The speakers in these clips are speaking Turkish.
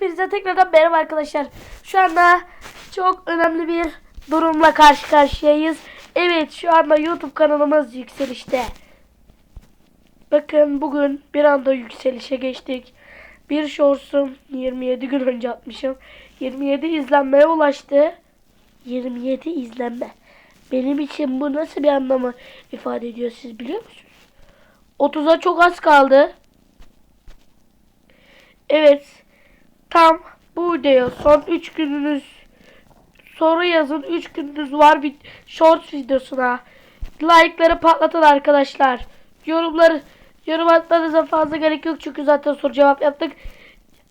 Hepinize tekrardan merhaba arkadaşlar. Şu anda çok önemli bir durumla karşı karşıyayız. Evet şu anda YouTube kanalımız yükselişte. Bakın bugün bir anda yükselişe geçtik. Bir shorts'um 27 gün önce atmışım. 27 izlenmeye ulaştı. 27 izlenme. Benim için bu nasıl bir anlamı ifade ediyor siz biliyor musunuz? 30'a çok az kaldı. Evet. Tam bu videoya son 3 gününüz soru yazın 3 gününüz var bir short videosuna. Like'ları patlatın arkadaşlar. Yorumları yorum atmanıza fazla gerek yok çünkü zaten soru cevap yaptık.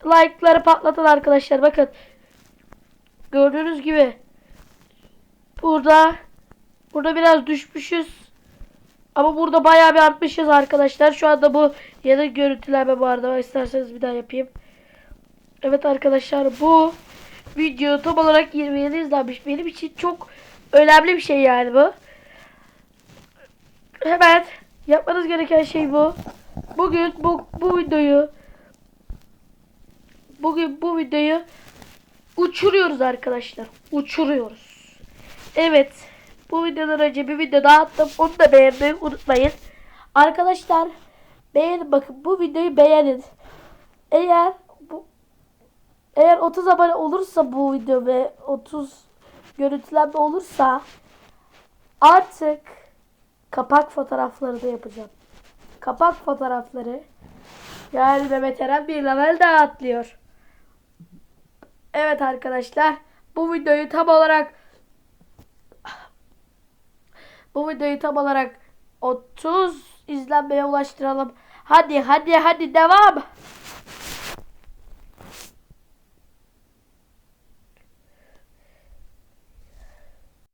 Like'ları patlatın arkadaşlar bakın. Gördüğünüz gibi burada burada biraz düşmüşüz. Ama burada bayağı bir artmışız arkadaşlar. Şu anda bu yeni görüntülenme bu arada. İsterseniz bir daha yapayım. Evet arkadaşlar bu video tam olarak 27 izlenmiş. Benim için çok önemli bir şey yani bu. Hemen yapmanız gereken şey bu. Bugün bu, bu videoyu bugün bu videoyu uçuruyoruz arkadaşlar. Uçuruyoruz. Evet. Bu videodan önce bir video daha attım. Onu da beğenmeyi unutmayın. Arkadaşlar beğenin bakın bu videoyu beğenin. Eğer eğer 30 abone olursa bu video ve 30 görüntülenme olursa artık kapak fotoğrafları da yapacağım. Kapak fotoğrafları yani Mehmet Eren bir level daha atlıyor. Evet arkadaşlar bu videoyu tam olarak bu videoyu tam olarak 30 izlenmeye ulaştıralım. Hadi hadi hadi devam.